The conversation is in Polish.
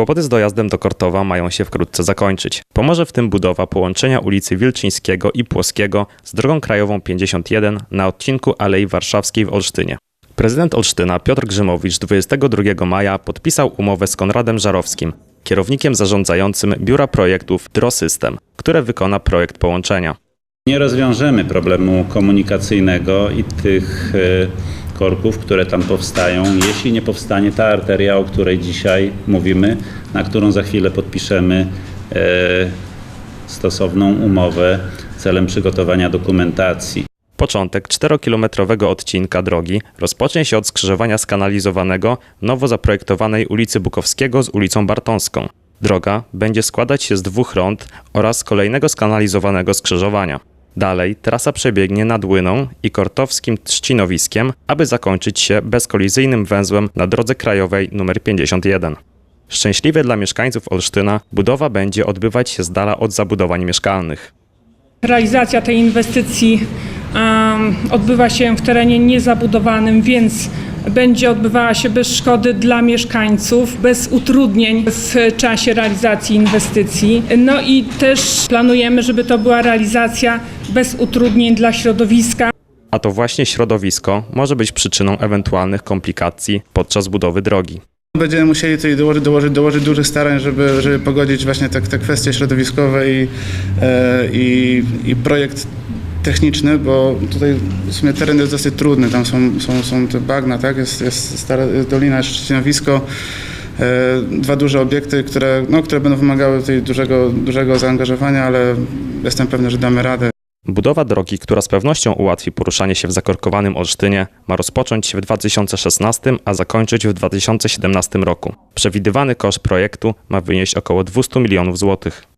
Kłopoty z dojazdem do Kortowa mają się wkrótce zakończyć. Pomoże w tym budowa połączenia ulicy Wilczyńskiego i Płoskiego z drogą krajową 51 na odcinku Alei Warszawskiej w Olsztynie. Prezydent Olsztyna Piotr Grzymowicz 22 maja podpisał umowę z Konradem Żarowskim, kierownikiem zarządzającym Biura Projektów Drosystem, które wykona projekt połączenia. Nie rozwiążemy problemu komunikacyjnego i tych e, korków, które tam powstają, jeśli nie powstanie ta arteria, o której dzisiaj mówimy, na którą za chwilę podpiszemy e, stosowną umowę celem przygotowania dokumentacji. Początek 4-kilometrowego odcinka drogi rozpocznie się od skrzyżowania skanalizowanego nowo zaprojektowanej ulicy Bukowskiego z ulicą Bartąską. Droga będzie składać się z dwóch rond oraz kolejnego skanalizowanego skrzyżowania. Dalej trasa przebiegnie nad Łyną i kortowskim trzcinowiskiem, aby zakończyć się bezkolizyjnym węzłem na drodze krajowej nr 51. Szczęśliwie dla mieszkańców Olsztyna budowa będzie odbywać się z dala od zabudowań mieszkalnych. Realizacja tej inwestycji em, odbywa się w terenie niezabudowanym, więc będzie odbywała się bez szkody dla mieszkańców, bez utrudnień w czasie realizacji inwestycji. No i też planujemy, żeby to była realizacja bez utrudnień dla środowiska. A to właśnie środowisko może być przyczyną ewentualnych komplikacji podczas budowy drogi. Będziemy musieli tutaj dołożyć, dołożyć, dołożyć dużych starań, żeby, żeby pogodzić właśnie te, te kwestie środowiskowe i, e, i, i projekt techniczny, bo tutaj w sumie teren jest dosyć trudny, tam są, są, są te bagna, tak? jest, jest stara dolina, Szczecinowisko, e, dwa duże obiekty, które, no, które będą wymagały tutaj dużego, dużego zaangażowania, ale jestem pewny, że damy radę. Budowa drogi, która z pewnością ułatwi poruszanie się w zakorkowanym Olsztynie, ma rozpocząć się w 2016, a zakończyć w 2017 roku. Przewidywany koszt projektu ma wynieść około 200 milionów złotych.